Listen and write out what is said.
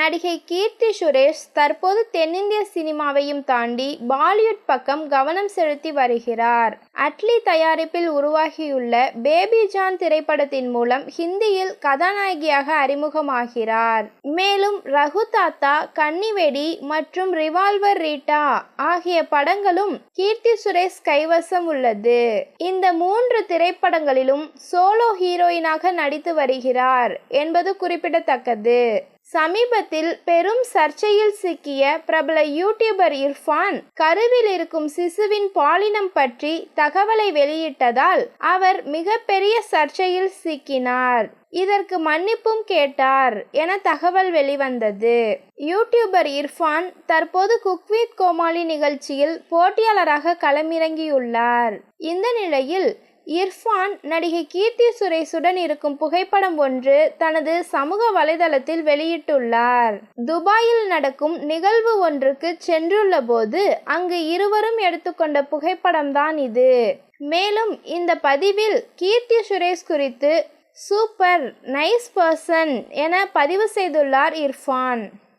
நடிகை கீர்த்தி சுரேஷ் தற்போது தென்னிந்திய சினிமாவையும் தாண்டி பாலிவுட் பக்கம் கவனம் செலுத்தி வருகிறார். அட்லி தயாரிப்பில் உருவாகியுள்ள பேபி ஜான் திரைப்படத்தின் மூலம் ஹிந்தியில் கதாநாயகியாக அறிமுகமாகிறார். மேலும் ரகு தாத்தா கன்னிவெடி மற்றும் ரிவால்வர் ரீட்டா ஆகிய படங்களும் கீர்த்தி சுரேஷ் கைவசம் உள்ளது. இந்த மூன்று திரைப்படங்களிலும் சோலோ ஹீரோயினாக நடித்து வருகிறார் என்பது குறிப்பிடத்தக்கது. சமீபத்தில் பெரும் சர்ச்சையில் சிக்கிய பிரபல யூடியூபர் இர்ஃபான் கருவில் இருக்கும் சிசுவின் பாலினம் பற்றி தகவலை வெளியிட்டதால் அவர் மிகப்பெரிய சர்ச்சையில் சிக்கினார். இதற்கு மன்னிப்பும் கேட்டார் என தகவல் வெளிவந்தது. யூடியூபர் இர்ஃபான் தற்போது குக்வித் கோமாளி நிகழ்ச்சியில் போட்டியாளராக களமிறங்கியுள்ளார். இந்த நிலையில் இர்ஃபான் நடிகை கீர்த்தி சுரேஷுடன் இருக்கும் புகைப்படம் ஒன்று தனது சமூக வலைதளத்தில் வெளியிட்டுள்ளார். துபாயில் நடக்கும் நிகழ்வு ஒன்றுக்கு சென்றுள்ள போது அங்கு இருவரும் எடுத்துக்கொண்ட புகைப்படம்தான் இது. மேலும் இந்த பதிவில் கீர்த்தி சுரேஷ் குறித்து சூப்பர் நைஸ் பர்சன் என பதிவு செய்துள்ளார் இர்ஃபான்.